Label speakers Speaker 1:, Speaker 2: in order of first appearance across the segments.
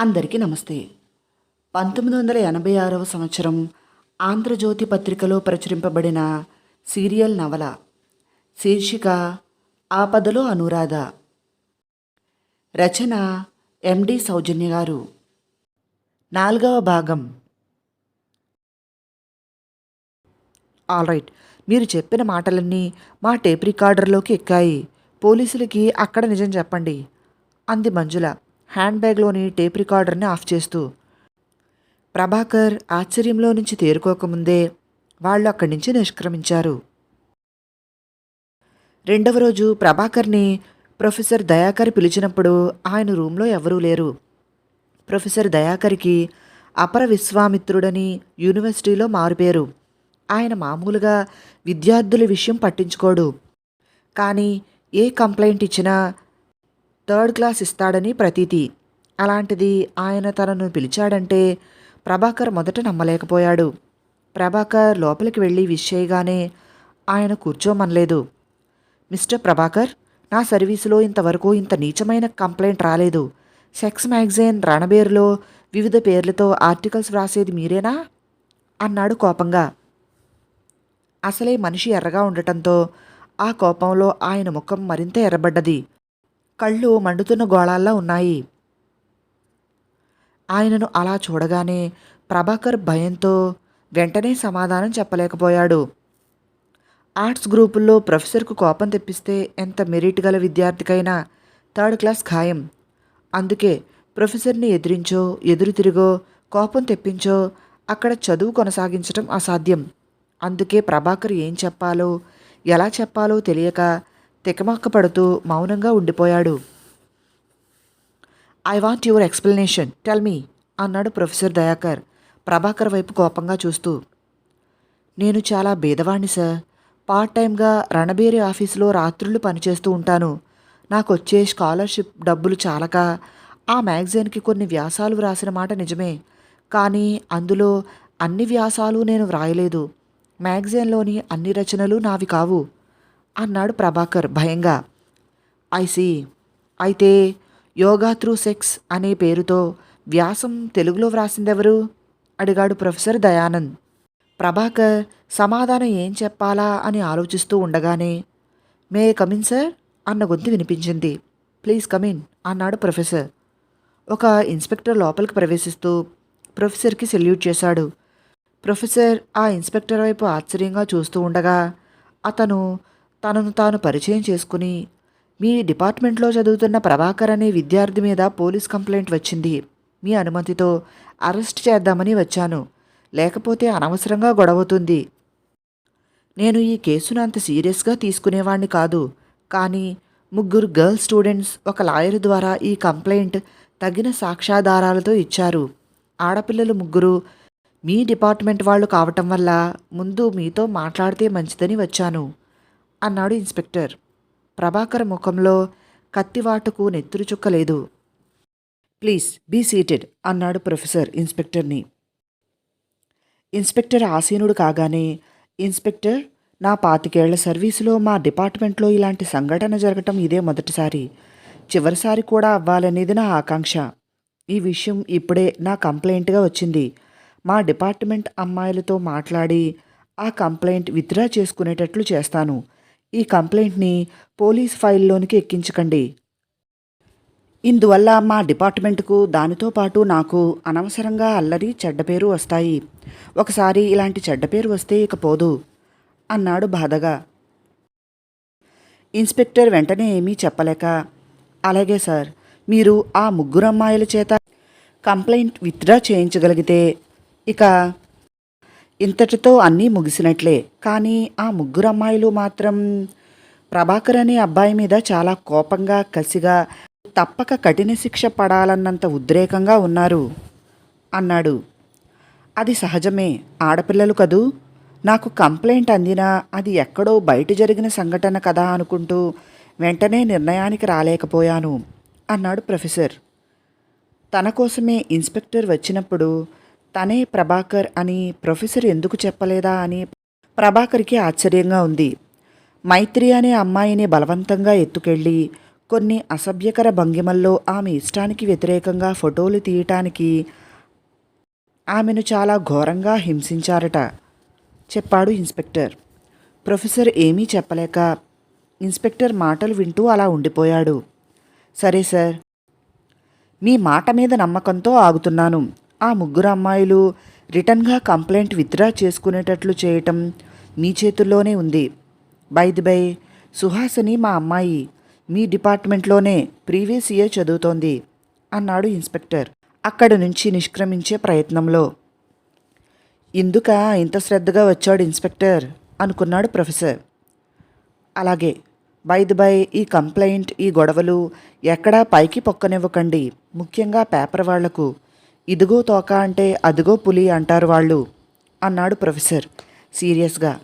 Speaker 1: అందరికీ నమస్తే. పంతొమ్మిది వందల ఎనభై ఆరవ సంవత్సరం ఆంధ్రజ్యోతి పత్రికలో ప్రచురింపబడిన సీరియల్ నవల శీర్షిక ఆపదలో అనురాధ. రచన ఎండి సౌజన్య గారు. నాలుగవ భాగం. All right. మీరు చెప్పిన మాటలన్నీ మా టేప్ రికార్డర్లోకి ఎక్కాయి. పోలీసులకి అక్కడ నిజం చెప్పండి. అంది మంజుల. హ్యాండ్ బ్యాగ్లోని టేప్ రికార్డర్ని ఆఫ్ చేస్తూ ప్రభాకర్ ఆశ్చర్యంలో నుంచి తేరుకోకముందే వాళ్ళు అక్కడి నుంచి నిష్క్రమించారు. రెండవ రోజు ప్రభాకర్ని ప్రొఫెసర్ దయాకర్ పిలిచినప్పుడు ఆయన రూమ్లో ఎవరూ లేరు. ప్రొఫెసర్ దయాకర్కి అపర విశ్వామిత్రుడని యూనివర్సిటీలో మారుపేరు. ఆయన మామూలుగా విద్యార్థుల విషయం పట్టించుకోడు. కానీ ఏ కంప్లైంట్ ఇచ్చినా థర్డ్ క్లాస్ ఇస్తాడని ప్రతీతి. అలాంటిది ఆయన తనను పిలిచాడంటే ప్రభాకర్ మొదట నమ్మలేకపోయాడు. ప్రభాకర్ లోపలికి వెళ్ళి విష్ చేయగానే ఆయన కూర్చోమనలేదు. మిస్టర్ ప్రభాకర్ నా సర్వీసులో ఇంతవరకు ఇంత నీచమైన కంప్లైంట్ రాలేదు. సెక్స్ మ్యాగజైన్ రణబేర్లో వివిధ పేర్లతో ఆర్టికల్స్ వ్రాసేది మీరేనా? అన్నాడు కోపంగా. అసలే మనిషి ఎర్రగా ఉండటంతో ఆ కోపంలో ఆయన ముఖం మరింత ఎర్రబడ్డది. కళ్ళు మండుతున్న గోళాల్లో ఉన్నాయి. ఆయనను అలా చూడగానే ప్రభాకర్ భయంతో వెంటనే సమాధానం చెప్పలేకపోయాడు. ఆర్ట్స్ గ్రూపుల్లో ప్రొఫెసర్కు కోపం తెప్పిస్తే ఎంత మెరిట్ గల విద్యార్థికైనా థర్డ్ క్లాస్ ఖాయం. అందుకే ప్రొఫెసర్ని ఎదిరించో ఎదురు తిరిగో కోపం తెప్పించో అక్కడ చదువు కొనసాగించటం అసాధ్యం. అందుకే ప్రభాకర్ ఏం చెప్పాలో ఎలా చెప్పాలో తెలియక తికమక్క పడుతూ మౌనంగా ఉండిపోయాడు. I want your explanation tell me అన్నాడు ప్రొఫెసర్ దయాకర్ ప్రభాకర్ వైపు కోపంగా చూస్తూ. నేను చాలా బీదవాణ్ణి సార్. పార్ట్ టైంగా రణబేరి ఆఫీసులో రాత్రులు పనిచేస్తూ ఉంటాను. నాకు వచ్చే స్కాలర్షిప్ డబ్బులు చాలక ఆ మ్యాగజైన్కి కొన్ని వ్యాసాలు వ్రాసిన మాట నిజమే. కానీ అందులో అన్ని వ్యాసాలు నేను వ్రాయలేదు. మ్యాగజైన్లోని అన్ని రచనలు నావి కావు. అన్నాడు ప్రభాకర్ భయంగా. ఐసి అయితే యోగా త్రూ సెక్స్ అనే పేరుతో వ్యాసం తెలుగులో వ్రాసిందెవరు? అడిగాడు ప్రొఫెసర్ దయానంద్. ప్రభాకర్ సమాధానం ఏం చెప్పాలా? అని ఆలోచిస్తూ ఉండగానే మే కమిన్ సార్? అన్న గొంతు వినిపించింది. ప్లీజ్ కమిన్ అన్నాడు ప్రొఫెసర్. ఒక ఇన్స్పెక్టర్ లోపలికి ప్రవేశిస్తూ ప్రొఫెసర్కి సెల్యూట్ చేశాడు. ప్రొఫెసర్ ఆ ఇన్స్పెక్టర్ వైపు ఆశ్చర్యంగా చూస్తూ ఉండగా అతను తనను తాను పరిచయం చేసుకుని మీ డిపార్ట్మెంట్లో చదువుతున్న ప్రభాకర్ అనే విద్యార్థి మీద పోలీస్ కంప్లైంట్ వచ్చింది. మీ అనుమతితో అరెస్ట్ చేద్దామని వచ్చాను. లేకపోతే అనవసరంగా గొడవతుంది నేను ఈ కేసును అంత సీరియస్గా తీసుకునేవాణ్ణి కాదు. కానీ ముగ్గురు గర్ల్ స్టూడెంట్స్ ఒక లాయర్ ద్వారా ఈ కంప్లైంట్ తగిన సాక్ష్యాధారాలతో ఇచ్చారు. ఆడపిల్లలు ముగ్గురు మీ డిపార్ట్మెంట్ వాళ్ళు కావటం వల్ల ముందు మీతో మాట్లాడితే మంచిదని వచ్చాను. అన్నాడు ఇన్స్పెక్టర్. ప్రభాకర్ ముఖంలో కత్తివాటుకు నెత్తురు చుక్కలేదు. ప్లీజ్ బీ సీటెడ్ అన్నాడు ప్రొఫెసర్ ఇన్స్పెక్టర్ని. ఇన్స్పెక్టర్ ఆసీనుడు కాగానే ఇన్స్పెక్టర్ నా పాతికేళ్ళ సర్వీసులో మా డిపార్ట్మెంట్లో ఇలాంటి సంఘటన జరగటం ఇదే మొదటిసారి. చివరిసారి కూడా అవ్వాలనేది నా ఆకాంక్ష. ఈ విషయం ఇప్పుడే నా కంప్లైంట్గా వచ్చింది. మా డిపార్ట్మెంట్ అమ్మాయిలతో మాట్లాడి ఆ కంప్లైంట్ విత్డ్రా చేసుకునేటట్లు చేస్తాను. ఈ కంప్లైంట్ని పోలీస్ ఫైల్లోనికి ఎక్కించకండి. ఇందువల్ల మా డిపార్ట్మెంట్కు దానితో పాటు నాకు అనవసరంగా అల్లరి చెడ్డ పేరు వస్తాయి. ఒకసారి ఇలాంటి చెడ్డ పేరు వస్తే ఇక పోదు అన్నాడు బాధగా. ఇన్స్పెక్టర్ వెంటనే ఏమీ చెప్పలేక అలాగే సార్ మీరు ఆ ముగ్గురు అమ్మాయిల చేత కంప్లైంట్ విత్డ్రా చేయించగలిగితే ఇక ఇంతటితో అన్నీ ముగిసినట్లే. కానీ ఆ ముగ్గురు అమ్మాయిలు మాత్రం ప్రభాకర్ అనే అబ్బాయి మీద చాలా కోపంగా కసిగా తప్పక కఠిన శిక్ష పడాలన్నంత ఉద్రేకంగా ఉన్నారు అన్నాడు. అది సహజమే. ఆడపిల్లలు కదూ? నాకు కంప్లైంట్ అందినా అది ఎక్కడో బయట జరిగిన సంఘటన కదా అనుకుంటూ వెంటనే నిర్ణయానికి రాలేకపోయాను అన్నాడు ప్రొఫెసర్. తన కోసమే ఇన్స్పెక్టర్ వచ్చినప్పుడు తనే ప్రభాకర్ అని ప్రొఫెసర్ ఎందుకు చెప్పలేదా అని ప్రభాకర్కి ఆశ్చర్యంగా ఉంది. మైత్రి అనే అమ్మాయిని బలవంతంగా ఎత్తుకెళ్ళి కొన్ని అసభ్యకర భంగిమల్లో ఆమె ఇష్టానికి వ్యతిరేకంగా ఫోటోలు తీయటానికి ఆమెను చాలా ఘోరంగా హింసించారట చెప్పాడు ఇన్స్పెక్టర్. ప్రొఫెసర్ ఏమీ చెప్పలేక ఇన్స్పెక్టర్ మాటలు వింటూ అలా ఉండిపోయాడు. సరే సార్ మీ మాట మీద నమ్మకంతో ఆగుతున్నాను. ఆ ముగ్గురు అమ్మాయిలు రిటర్న్గా కంప్లైంట్ విత్డ్రా చేసుకునేటట్లు చేయటం మీ చేతుల్లోనే ఉంది. బై బై సుహాసిని మా అమ్మాయి మీ డిపార్ట్మెంట్లోనే ప్రీవియస్ ఇయర్ చదువుతోంది అన్నాడు ఇన్స్పెక్టర్ అక్కడి నుంచి నిష్క్రమించే ప్రయత్నంలో. ఇందుక ఇంత శ్రద్ధగా వచ్చాడు ఇన్స్పెక్టర్ అనుకున్నాడు ప్రొఫెసర్. అలాగే బైది బై ఈ కంప్లైంట్ ఈ గొడవలు ఎక్కడా పైకి పొక్కనివ్వకండి ముఖ్యంగా పేపర్ వాళ్ళకు. ఇదిగో తోక అంటే అదిగో పులి అంటారు వాళ్ళు అన్నాడు ప్రొఫెసర్ సీరియస్గా.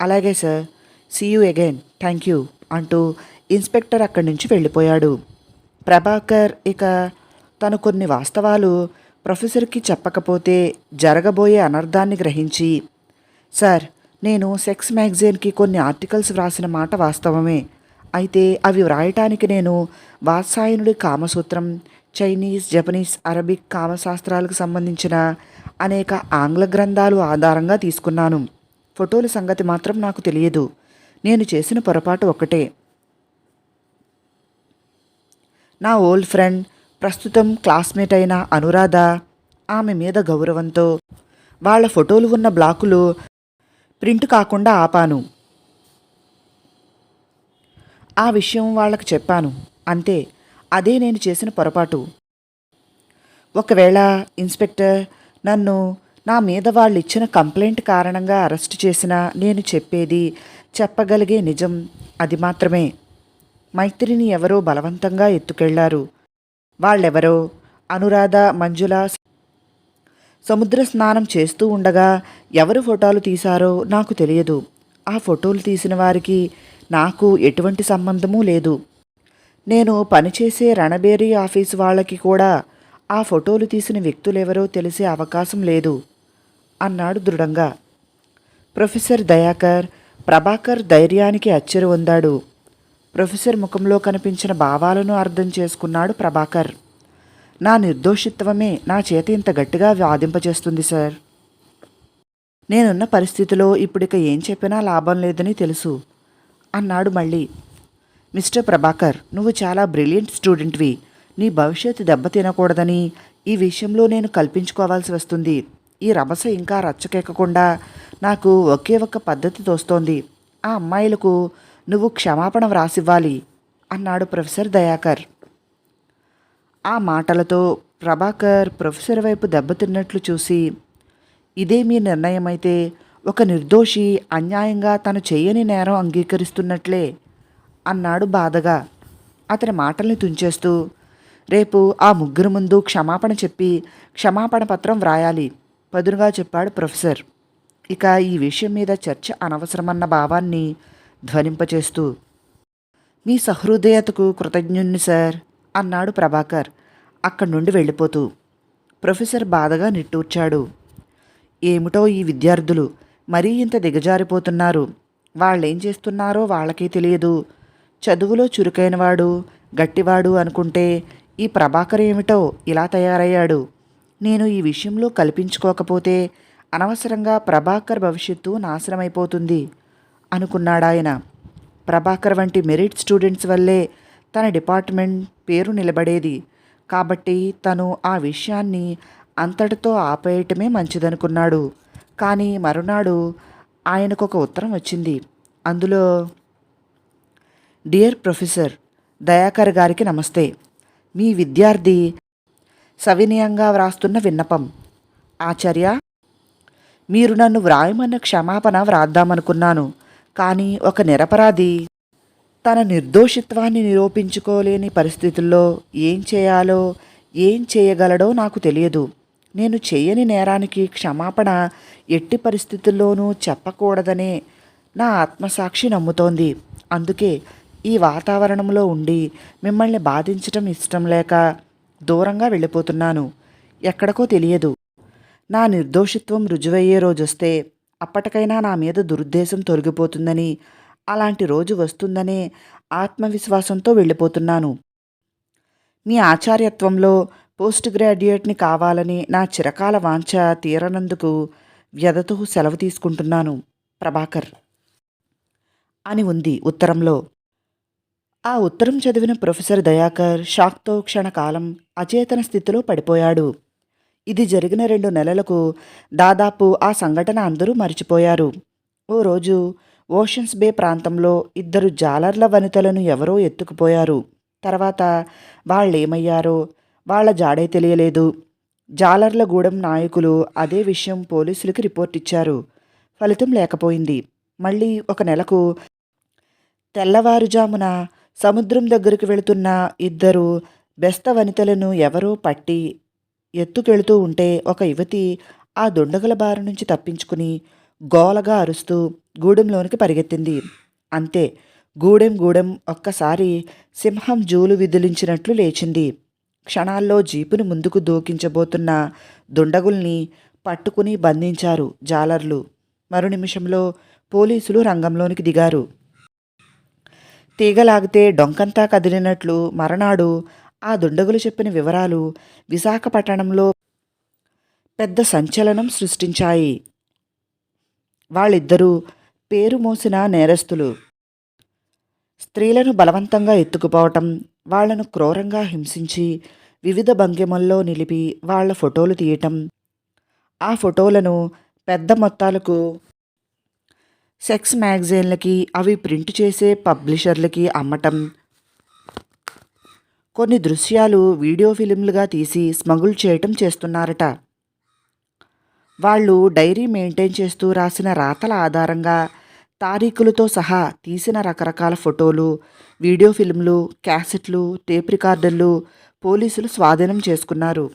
Speaker 1: అలాగే sir see you again thank you అంటూ ఇన్స్పెక్టర్ అక్కడి నుంచి వెళ్ళిపోయాడు. ప్రభాకర్ ఇక తను కొన్ని వాస్తవాలు ప్రొఫెసర్కి చెప్పకపోతే జరగబోయే అనర్థాన్ని గ్రహించి సార్ నేను సెక్స్ మ్యాగజైన్కి కొన్ని ఆర్టికల్స్ వ్రాసిన మాట వాస్తవమే. అయితే అవి వ్రాయటానికి నేను వాత్సాయనుడి కామసూత్రం చైనీస్ జపనీస్ అరబిక్ కామశాస్త్రాలకు సంబంధించిన అనేక ఆంగ్ల గ్రంథాలు ఆధారంగా తీసుకున్నాను. ఫోటోల సంగతి మాత్రం నాకు తెలియదు. నేను చేసిన పొరపాటు ఒకటే నా ఓల్డ్ ఫ్రెండ్ ప్రస్తుతం క్లాస్మేట్ అయిన అనురాధ ఆమె మీద గౌరవంతో వాళ్ళ ఫోటోలు ఉన్న బ్లాకులు ప్రింట్ కాకుండా ఆపాను. ఆ విషయం వాళ్ళకి చెప్పాను. అంతే. అదే నేను చేసిన పొరపాటు. ఒకవేళ ఇన్స్పెక్టర్ నన్ను నా మీద వాళ్ళు ఇచ్చిన కంప్లైంట్ కారణంగా అరెస్ట్ చేసినా నేను చెప్పేది చెప్పగలిగే నిజం అది మాత్రమే. మైత్రిని ఎవరో బలవంతంగా ఎత్తుకెళ్ళారు. వాళ్ళెవరో అనురాధ మంజుల సముద్ర స్నానం చేస్తూ ఉండగా ఎవరు ఫోటోలు తీశారో నాకు తెలియదు. ఆ ఫోటోలు తీసిన వారికి నాకు ఎటువంటి సంబంధమూ లేదు. నేను పనిచేసే రణబేరీ ఆఫీస్ వాళ్ళకి కూడా ఆ ఫోటోలు తీసిన వ్యక్తులెవరో తెలిసే అవకాశం లేదు అన్నాడు దృఢంగా. ప్రొఫెసర్ దయాకర్ ప్రభాకర్ ధైర్యానికి అచ్చరి వందాడు ప్రొఫెసర్ ముఖంలో కనిపించిన భావాలను అర్థం చేసుకున్నాడు ప్రభాకర్. నా నిర్దోషిత్వమే నా చేత ఇంత గట్టిగా వాదింపచేస్తుంది సార్. నేనున్న పరిస్థితిలో ఇప్పుడిక ఏం చెప్పినా లాభం లేదని తెలుసు అన్నాడు మళ్ళీ. మిస్టర్ ప్రభాకర్ నువ్వు చాలా బ్రిలియంట్ స్టూడెంట్వి. నీ భవిష్యత్తు దెబ్బతినకూడదని ఈ విషయంలో నేను కల్పించుకోవాల్సి వస్తుంది. ఈ రభస ఇంకా రచ్చకెక్కకుండా నాకు ఒకే ఒక్క పద్ధతి తోస్తోంది. ఆ అమ్మాయిలకు నువ్వు క్షమాపణ వ్రాసివ్వాలి అన్నాడు ప్రొఫెసర్ దయాకర్. ఆ మాటలతో ప్రభాకర్ ప్రొఫెసర్ వైపు దెబ్బతిన్నట్లు చూసి ఇదే మీ నిర్ణయమైతే ఒక నిర్దోషి అన్యాయంగా తను చేయని నేరం అంగీకరిస్తున్నట్లే. అన్నాడు బాధగా. అతని మాటల్ని తుంచేస్తూ రేపు ఆ ముగ్గురు ముందు క్షమాపణ చెప్పి క్షమాపణ పత్రం వ్రాయాలి పదునుగా చెప్పాడు ప్రొఫెసర్. ఇక ఈ విషయం మీద చర్చ అనవసరమన్న భావాన్ని ధ్వనింపచేస్తూ మీ సహృదయతకు కృతజ్ఞుణ్ణి సార్ అన్నాడు ప్రభాకర్ అక్కడి నుండి వెళ్ళిపోతూ. ప్రొఫెసర్ బాధగా నిట్టూర్చాడు. ఏమిటో ఈ విద్యార్థులు మరీ ఇంత దిగజారిపోతున్నారు. వాళ్ళేం చేస్తున్నారో వాళ్ళకే తెలియదు. చదువులో చురుకైనవాడు గట్టివాడు అనుకుంటే ఈ ప్రభాకర్ ఏమిటో ఇలా తయారయ్యాడు. నేను ఈ విషయంలో కల్పించుకోకపోతే అనవసరంగా ప్రభాకర్ భవిష్యత్తు నాశనమైపోతుంది అనుకున్నాడాయన. ప్రభాకర్ వంటి మెరిట్ స్టూడెంట్స్ వల్లే తన డిపార్ట్మెంట్ పేరు నిలబడేది. కాబట్టి తను ఆ విషయాన్ని అంతటితో ఆపేయటమే మంచిదనుకున్నాడు. కానీ మరునాడు ఆయనకు ఒక ఉత్తరం వచ్చింది. అందులో డియర్ ప్రొఫెసర్ దయాకర్ గారికి నమస్తే. మీ విద్యార్థి సవినయంగా వ్రాస్తున్న విన్నపం. ఆచార్య మీరు నన్ను వ్రాయమన్న క్షమాపణ వ్రాద్దామనుకున్నాను కానీ ఒక నిరపరాధి తన నిర్దోషిత్వాన్ని నిరూపించుకోలేని పరిస్థితుల్లో ఏం చేయాలో ఏం చేయగలడో నాకు తెలియదు. నేను చేయని నేరానికి క్షమాపణ ఎట్టి పరిస్థితుల్లోనూ చెప్పకూడదనే నా ఆత్మసాక్షి నమ్ముతోంది. అందుకే ఈ వాతావరణంలో ఉండి మిమ్మల్ని బాధించటం ఇష్టం లేక దూరంగా వెళ్ళిపోతున్నాను. ఎక్కడికో తెలియదు. నా నిర్దోషిత్వం రుజువయ్యే రోజొస్తే అప్పటికైనా నా మీద దురుద్దేశం తొలగిపోతుందని అలాంటి రోజు వస్తుందనే ఆత్మవిశ్వాసంతో వెళ్ళిపోతున్నాను. మీ ఆచార్యత్వంలో పోస్ట్ గ్రాడ్యుయేట్ని కావాలని నా చిరకాల వాంఛ తీరనందుకు వ్యధతో సెలవు తీసుకుంటున్నాను. ప్రభాకర్. అని ఉంది ఉత్తరంలో. ఆ ఉత్తరం చదివిన ప్రొఫెసర్ దయాకర్ షాక్తో క్షణకాలం అచేతన స్థితిలో పడిపోయాడు. ఇది జరిగిన రెండు నెలలకు దాదాపు ఆ సంఘటన అందరూ మర్చిపోయారు. ఓ రోజు ఓషన్స్ బే ప్రాంతంలో ఇద్దరు జాలర్ల వనితలను ఎవరో ఎత్తుకుపోయారు. తర్వాత వాళ్ళేమయ్యారో వాళ్ళ జాడే తెలియలేదు. జాలర్ల గూడెం నాయకులు అదే విషయం పోలీసులకి రిపోర్ట్ ఇచ్చారు. ఫలితం లేకపోయింది. మళ్ళీ ఒక నెలకు తెల్లవారుజామున సముద్రం దగ్గరికి వెళుతున్న ఇద్దరు బెస్త వనితలను ఎవరో పట్టి ఎత్తుకెళుతూ ఉంటే ఒక యువతి ఆ దుండగుల బారి నుంచి తప్పించుకుని గోలగా అరుస్తూ గూడెంలోనికి పరిగెత్తింది. అంతే గూడెం గూడెం ఒక్కసారి సింహం జూలు విదిలించినట్లు లేచింది. క్షణాల్లో జీపును ముందుకు దూకించబోతున్న దుండగుల్ని పట్టుకుని బంధించారు జాలర్లు. మరు నిమిషంలో పోలీసులు రంగంలోనికి దిగారు. తీగలాగితే డొంకంతా కదిలినట్లు మరనాడు ఆ దుండగులు చెప్పిన వివరాలు విశాఖపట్టణంలో పెద్ద సంచలనం సృష్టించాయి. వాళ్ళిద్దరూ పేరు మోసిన నేరస్తులు. స్త్రీలను బలవంతంగా ఎత్తుకుపోవటం వాళ్ళను క్రూరంగా హింసించి వివిధ భంగిమల్లో నిలిపి వాళ్ళ ఫోటోలు తీయటం. ఆ ఫోటోలను పెద్ద మొత్తాలకు సెక్స్ మ్యాగజైన్లకి అవి ప్రింట్ చేసే పబ్లిషర్లకి అమ్మటం. కొన్ని దృశ్యాలు వీడియో ఫిలింలుగా తీసి స్మగుల్ చేయటం చేస్తున్నారట. వాళ్ళు డైరీ మెయింటైన్ చేస్తూ రాసిన రాతల ఆధారంగా తారీఖులతో సహా తీసిన రకరకాల ఫోటోలు వీడియో ఫిల్మ్లు క్యాసెట్లు టేప్ రికార్డర్లు పోలీసులు స్వాధీనం చేసుకున్నారు.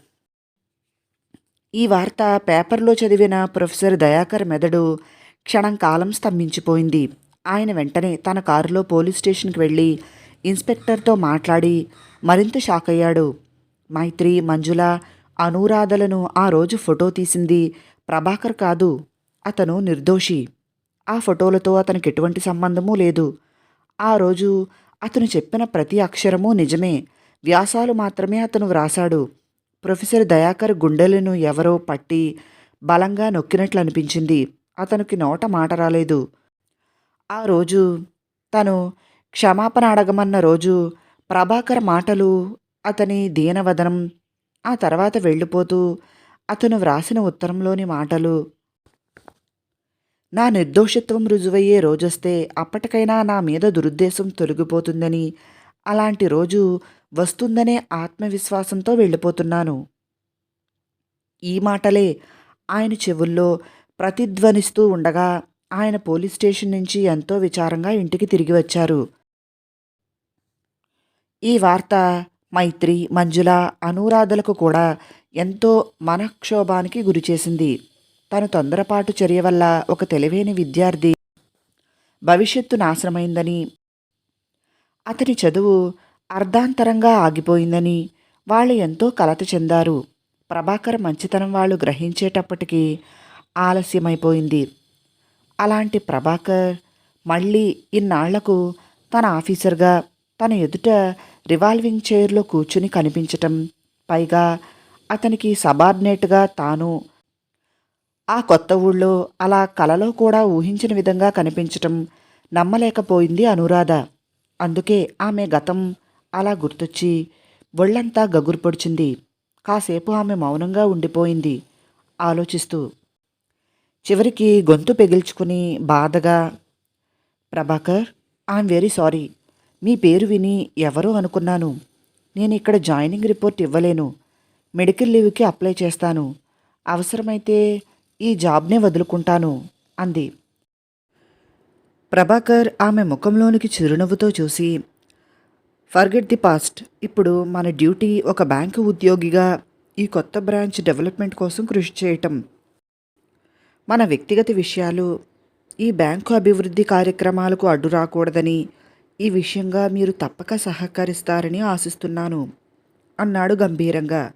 Speaker 1: ఈ వార్త పేపర్లో చదివిన ప్రొఫెసర్ దయాకర్ మెదడు క్షణం కాలం స్తంభించిపోయింది. ఆయన వెంటనే తన కారులో పోలీస్ స్టేషన్కి వెళ్ళి ఇన్స్పెక్టర్తో మాట్లాడి మరింత షాక్ అయ్యాడు. మైత్రి మంజుల అనురాధలను ఆ రోజు ఫోటో తీసింది ప్రభాకర్ కాదు అతను నిర్దోషి. ఆ ఫోటోలతో అతనికి ఎటువంటి సంబంధమూ లేదు. ఆ రోజు అతను చెప్పిన ప్రతి అక్షరము నిజమే. వ్యాసాలు మాత్రమే అతను వ్రాసాడు ప్రొఫెసర్ దయాకర్ గుండెలను ఎవరో పట్టి బలంగా నొక్కినట్లు అనిపించింది అతనికి నోట మాట రాలేదు. ఆ రోజు తను క్షమాపణ అడగమన్న రోజు ప్రభాకర్ మాటలు అతని దీనవదనం ఆ తర్వాత వెళ్ళిపోతూ అతను వ్రాసిన ఉత్తరంలోని మాటలు నా నిర్దోషిత్వం రుజువయ్యే రోజొస్తే అప్పటికైనా నా మీద దురుద్దేశం తొలగిపోతుందని అలాంటి రోజు వస్తుందనే ఆత్మవిశ్వాసంతో వెళ్ళిపోతున్నాను. ఈ మాటలే ఆయన చెవుల్లో ప్రతిధ్వనిస్తూ ఉండగా ఆయన పోలీస్ స్టేషన్ నుంచి ఎంతో విచారంగా ఇంటికి తిరిగి వచ్చారు. ఈ వార్త మైత్రి మంజుల అనురాధలకు కూడా ఎంతో మనక్షోభానికి గురిచేసింది తను తొందరపాటు చర్య వల్ల ఒక తెలివైన విద్యార్థి భవిష్యత్తు నాశనమైందని అతని చదువు అర్ధాంతరంగా ఆగిపోయిందని వాళ్ళు ఎంతో కలత చెందారు. ప్రభాకర్ మంచితనం వాళ్ళు గ్రహించేటప్పటికీ ఆలస్యమైపోయింది. అలాంటి ప్రభాకర్ మళ్ళీ ఇన్నాళ్ళకు తన ఆఫీసర్గా తన ఎదుట రివాల్వింగ్ చైర్లో కూర్చుని కనిపించటం పైగా అతనికి సబార్డినేట్గా తాను ఆ కొత్త ఊళ్ళో అలా కలలో కూడా ఊహించిన విధంగా కనిపించటం నమ్మలేకపోయింది అనురాధ. అందుకే ఆమె గతం అలా గుర్తొచ్చి ఒళ్ళంతా గగురుపొడిచింది. కాసేపు ఆమె మౌనంగా ఉండిపోయింది. ఆలోచిస్తూ చివరికి గొంతు పెగిల్చుకుని బాధగా ప్రభాకర్ ఐఎమ్ వెరీ సారీ మీ పేరు విని ఎవరో అనుకున్నాను. నేను ఇక్కడ జాయినింగ్ రిపోర్ట్ ఇవ్వలేను. మెడికల్ లీవ్కి అప్లై చేస్తాను. అవసరమైతే ఈ జాబ్నే వదులుకుంటాను అంది. ప్రభాకర్ ఆమె ముఖంలోనికి చిరునవ్వుతో చూసి ఫర్గెట్ ది పాస్ట్ ఇప్పుడు మన డ్యూటీ ఒక బ్యాంకు ఉద్యోగిగా ఈ కొత్త బ్రాంచ్ డెవలప్మెంట్ కోసం కృషి చేయటం. మన వ్యక్తిగత విషయాలు ఈ బ్యాంకు అభివృద్ధి కార్యక్రమాలకు అడ్డు రాకూడదని ఈ విషయంగా మీరు తప్పక సహకరిస్తారని ఆశిస్తున్నాను అన్నాడు గంభీరంగా.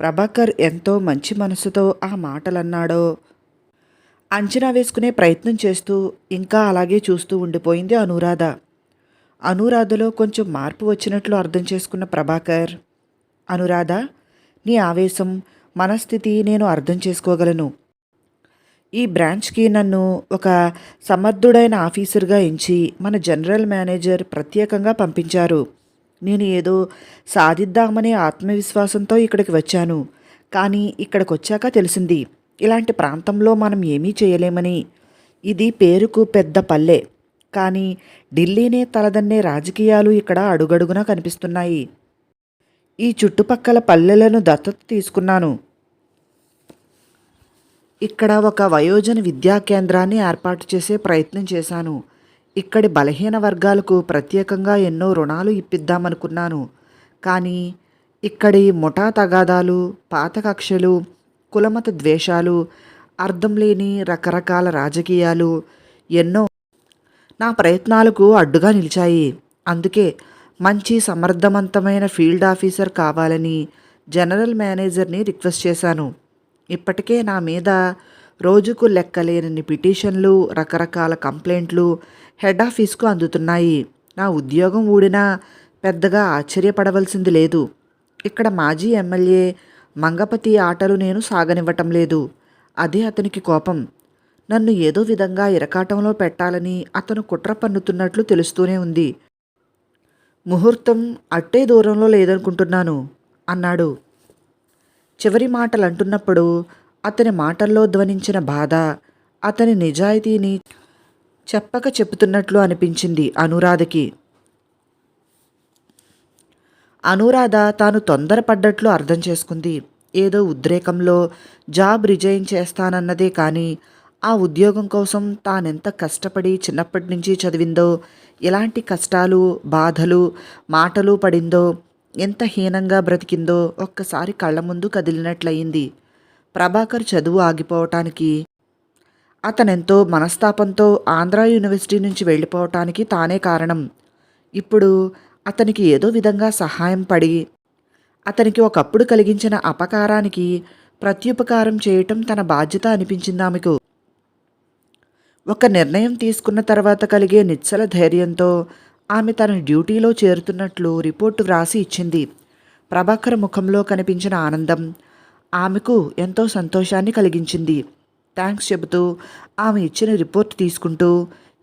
Speaker 1: ప్రభాకర్ ఎంతో మంచి మనసుతో ఆ మాటలన్నాడో అంచనా వేసుకునే ప్రయత్నం చేస్తూ ఇంకా అలాగే చూస్తూ ఉండిపోయింది అనురాధ. అనురాధలో కొంచెం మార్పు వచ్చినట్లు అర్థం చేసుకున్న ప్రభాకర్ అనురాధ నీ ఆవేశం మనస్థితి నేను అర్థం చేసుకోగలను. ఈ బ్రాంచ్కి నన్ను ఒక సమర్థుడైన ఆఫీసర్గా ఎంచి మన జనరల్ మేనేజర్ ప్రత్యేకంగా పంపించారు. నేను ఏదో సాధిద్దామనే ఆత్మవిశ్వాసంతో ఇక్కడికి వచ్చాను. కానీ ఇక్కడికి వచ్చాక తెలిసింది ఇలాంటి ప్రాంతంలో మనం ఏమీ చేయలేమని. ఇది పేరుకు పెద్ద పల్లె. కానీ ఢిల్లీనే తలదన్నే రాజకీయాలు ఇక్కడ అడుగడుగునా కనిపిస్తున్నాయి. ఈ చుట్టుపక్కల పల్లెలను దత్తత తీసుకున్నాను. ఇక్కడ ఒక వయోజన విద్యా కేంద్రాన్ని ఏర్పాటు చేసే ప్రయత్నం చేశాను. ఇక్కడి బలహీన వర్గాలకు ప్రత్యేకంగా ఎన్నో రుణాలు ఇప్పిద్దామనుకున్నాను. కానీ ఇక్కడి ముఠా తగాదాలు పాత కక్షలు కులమత ద్వేషాలు అర్థం లేని రకరకాల రాజకీయాలు ఎన్నో నా ప్రయత్నాలకు అడ్డుగా నిలిచాయి. అందుకే మంచి సమర్థవంతమైన ఫీల్డ్ ఆఫీసర్ కావాలని జనరల్ మేనేజర్ని రిక్వెస్ట్ చేశాను. ఇప్పటికే నా మీద రోజుకు లెక్కలేనన్ని పిటిషన్లు రకరకాల కంప్లైంట్లు హెడ్ ఆఫీస్కు అందుతున్నాయి. నా ఉద్యోగం ఊడినా పెద్దగా ఆశ్చర్యపడవలసింది లేదు. ఇక్కడ మాజీ ఎమ్మెల్యే మంగపతి ఆటలు నేను సాగనివ్వటం లేదు. అదే అతనికి కోపం. నన్ను ఏదో విధంగా ఇరకాటంలో పెట్టాలని అతను కుట్ర పన్నుతున్నట్లు తెలుస్తూనే ఉంది. ముహూర్తం అట్టే దూరంలో లేదనుకుంటున్నాను అన్నాడు. చివరి మాటలు అంటున్నప్పుడు అతని మాటల్లో ధ్వనించిన బాధ అతని నిజాయితీని చెప్పక చెప్తున్నట్లు అనిపించింది అనురాధకి. అనురాధ తాను తొందరపడ్డట్లు అర్థం చేసుకుంది. ఏదో ఉద్రేకంలో జాబ్ రిజైన్ చేస్తానన్నదే కానీ ఆ ఉద్యోగం కోసం తానెంత కష్టపడి చిన్నప్పటి నుంచి చదివిందో ఎలాంటి కష్టాలు బాధలు మాటలు పడిందో ఎంత హీనంగా బ్రతికిందో ఒక్కసారి కళ్ళ ముందు కదిలినట్లయింది. ప్రభాకర్ చదువు ఆగిపోవటానికి అతనెంతో మనస్తాపంతో ఆంధ్ర యూనివర్సిటీ నుంచి వెళ్ళిపోవటానికి తానే కారణం. ఇప్పుడు అతనికి ఏదో విధంగా సహాయం పడి అతనికి ఒకప్పుడు కలిగించిన అపకారానికి ప్రత్యుపకారం చేయటం తన బాధ్యత అనిపించింది ఆమెకు. ఒక నిర్ణయం తీసుకున్న తర్వాత కలిగే నిశ్చల ధైర్యంతో ఆమె తన డ్యూటీలో చేరుతున్నట్లు రిపోర్టు వ్రాసి ఇచ్చింది. ప్రభాకర్ ముఖంలో కనిపించిన ఆనందం ఆమెకు ఎంతో సంతోషాన్ని కలిగించింది. థ్యాంక్స్ చెబుతూ ఆమె ఇచ్చిన రిపోర్ట్ తీసుకుంటూ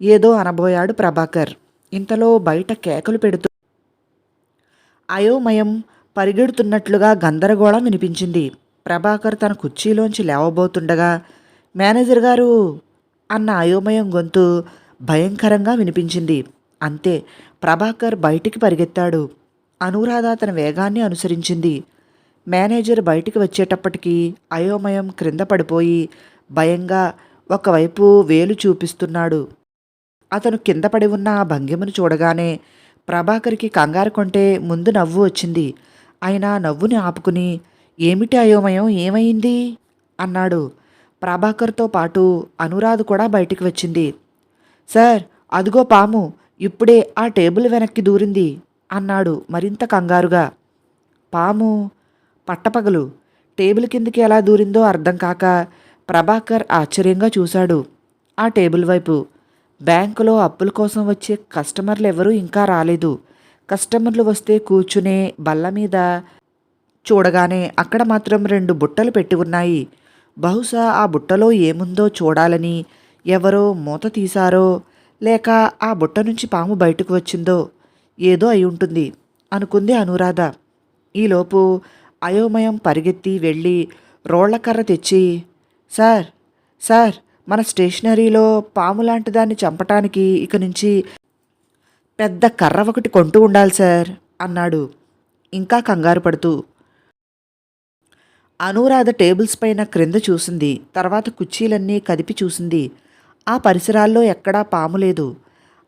Speaker 1: ఏదో అనబోయాడు ప్రభాకర్. ఇంతలో బయట కేకలు పెడుతూ అయోమయం పరిగెడుతున్నట్లుగా గందరగోళం వినిపించింది. ప్రభాకర్ తన కుర్చీలోంచి లేవబోతుండగా మేనేజర్ గారు అన్న అయోమయం గొంతు భయంకరంగా వినిపించింది. అంతే ప్రభాకర్ బయటికి పరిగెత్తాడు. అనురాధ తన వేగాన్ని అనుసరించింది. మేనేజర్ బయటికి వచ్చేటప్పటికి అయోమయం క్రింద పడిపోయి భయంగా ఒకవైపు వేలు చూపిస్తున్నాడు. అతను కింద పడి ఉన్న ఆ భంగిమను చూడగానే ప్రభాకర్కి కంగారు కొంటే ముందు నవ్వు వచ్చింది. ఆయన నవ్వుని ఆపుకుని ఏమిటి అయోమయం? ఏమైంది? అన్నాడు. ప్రభాకర్తో పాటు అనురాధ కూడా బయటికి వచ్చింది. సార్ అదిగో పాము. ఇప్పుడే ఆ టేబుల్ వెనక్కి దూరింది అన్నాడు మరింత కంగారుగా. పాము పట్టపగలు టేబుల్ కిందికి ఎలా దూరిందో అర్థం కాక ప్రభాకర్ ఆశ్చర్యంగా చూశాడు. ఆ టేబుల్ వైపు బ్యాంకులో అప్పుల కోసం వచ్చే కస్టమర్లు ఎవరూ ఇంకా రాలేదు. కస్టమర్లు వస్తే కూర్చునే బల్ల మీద చూడగానే అక్కడ మాత్రం రెండు బుట్టలు పెట్టి ఉన్నాయి. బహుశా ఆ బుట్టలో ఏముందో చూడాలని ఎవరో మూత తీశారో లేక ఆ బుట్ట నుంచి పాము బయటకు వచ్చిందో ఏదో అయి ఉంటుంది అనుకుంది అనురాధ. ఈలోపు అయోమయం పరిగెత్తి వెళ్ళి రోళ్ళకర్ర తెచ్చి సార్ సార్ మన స్టేషనరీలో పాము లాంటి దాన్ని చంపటానికి ఇక నుంచి పెద్ద కర్ర ఒకటి కొంటూ ఉండాలి సార్ అన్నాడు ఇంకా కంగారు పడుతూ. అనురాధ టేబుల్స్ పైన క్రింద చూసింది తర్వాత కుర్చీలన్నీ కదిపి చూసింది ఆ పరిసరాల్లో ఎక్కడా పాము లేదు.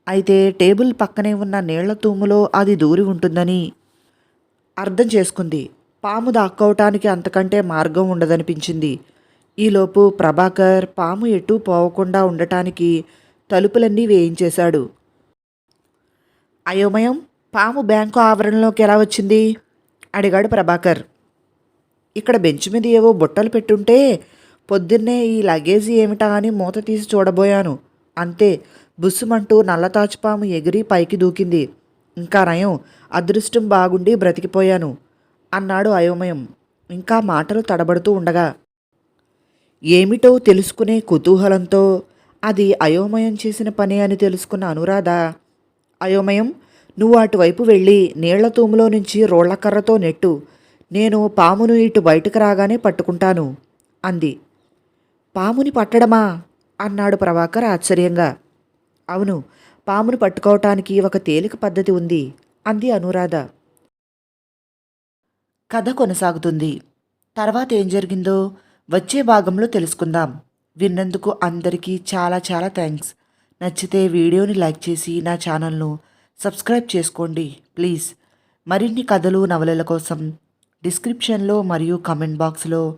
Speaker 1: అయితే టేబుల్ పక్కనే ఉన్న నీళ్ళ తూములో అది దూరి ఉంటుందని అర్థం చేసుకుంది. పాము దాక్కోవటానికి అంతకంటే మార్గం ఉండదనిపించింది. ఈలోపు ప్రభాకర్ పాము ఎటూ పోవకుండా ఉండటానికి తలుపులన్నీ వేయించేశాడు. అయోమయం పాము బ్యాంకు ఆవరణలోకి ఎలా వచ్చింది? అడిగాడు ప్రభాకర్. ఇక్కడ బెంచ్ మీద ఏవో బుట్టలు పెట్టుంటే పొద్దున్నే ఈ లగేజీ ఏమిటా అని మూత తీసి చూడబోయాను. అంతే బుస్సుమంటూ నల్లతాచుపాము ఎగిరి పైకి దూకింది. ఇంకా నయం అదృష్టం బాగుండి బ్రతికిపోయాను అన్నాడు అయోమయం. ఇంకా మాటలు తడబడుతూ ఉండగా ఏమిటో తెలుసుకునే కుతూహలంతో అది అయోమయం చేసిన పని అని తెలుసుకున్న అనురాధ అయోమయం నువ్వు అటువైపు వెళ్ళి నీళ్ళ తూములో నుంచి రోళ్ళకర్రతో నెట్టు నేను పామును ఇటు బయటకు రాగానే పట్టుకుంటాను అంది. పాముని పట్టడమా? అన్నాడు ప్రభాకర్ ఆశ్చర్యంగా. అవును పామును పట్టుకోవటానికి ఒక తేలిక పద్ధతి ఉంది అంది అనురాధ. కథ కొనసాగుతుంది. తర్వాత ఏం జరిగిందో వచ్చే భాగంలో తెలుసుకుందాం. విన్నందుకు అందరికీ చాలా చాలా థ్యాంక్స్. నచ్చితే వీడియోని లైక్ చేసి నా ఛానల్ను సబ్స్క్రైబ్ చేసుకోండి ప్లీజ్. మరిన్ని కథలు నవలల కోసం డిస్క్రిప్షన్లో మరియు కమెంట్ బాక్స్లో